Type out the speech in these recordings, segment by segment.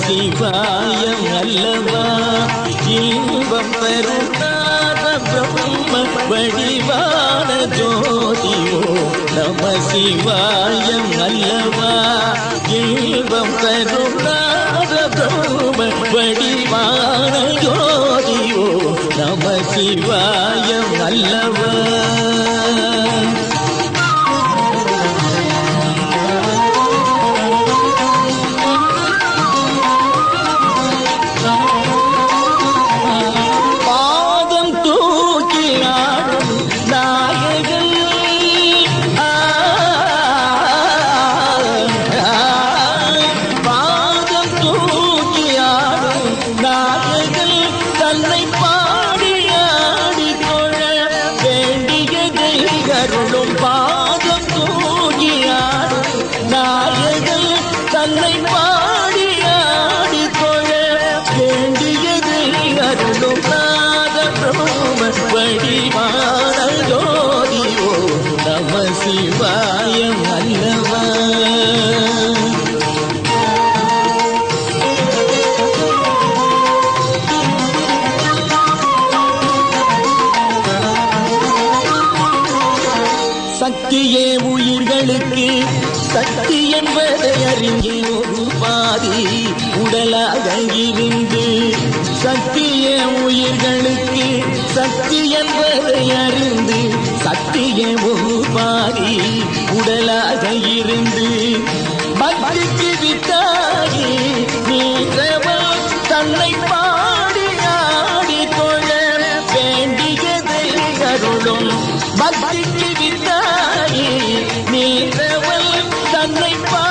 சிவாயம் அல்லவா இன்பம் தரும் பிரம்ம வடிவான ஜோதியோ நம சிவாயம் அல்லவா இன்பம் தரும் பிரம்ம வடிவான ஜோதியோ நம சிவாயம் அல்லவா பிரம்ம ஜோதியோ நம சிவாயம் அல்லவா சக்தியே உயிர்களுக்கு சக்தி என்பதை அறிஞ்சு ஒரு பாதி. உடலாக இருந்து சக்தியே உயிர்களுக்கு சக்தி என்பதை அறிந்து சக்தியே ஒரு உடலாக இருந்து. பக்திக்கு வித்தாகி நீரவன் தன்னை பாடி ஆடி தொழ வேண்டியதை அருளும். பக்திக்கு வித்தாகி நீரவல் தன்னை பாடி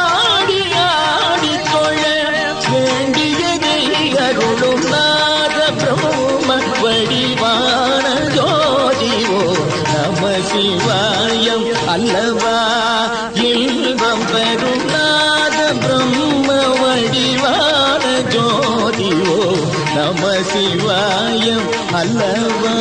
சிவாயம் அல்லவா? இன்பம் பெறும் நாத பிரம்ம வடிவான ஜோதியோ நம சிவாயம் அல்லவா?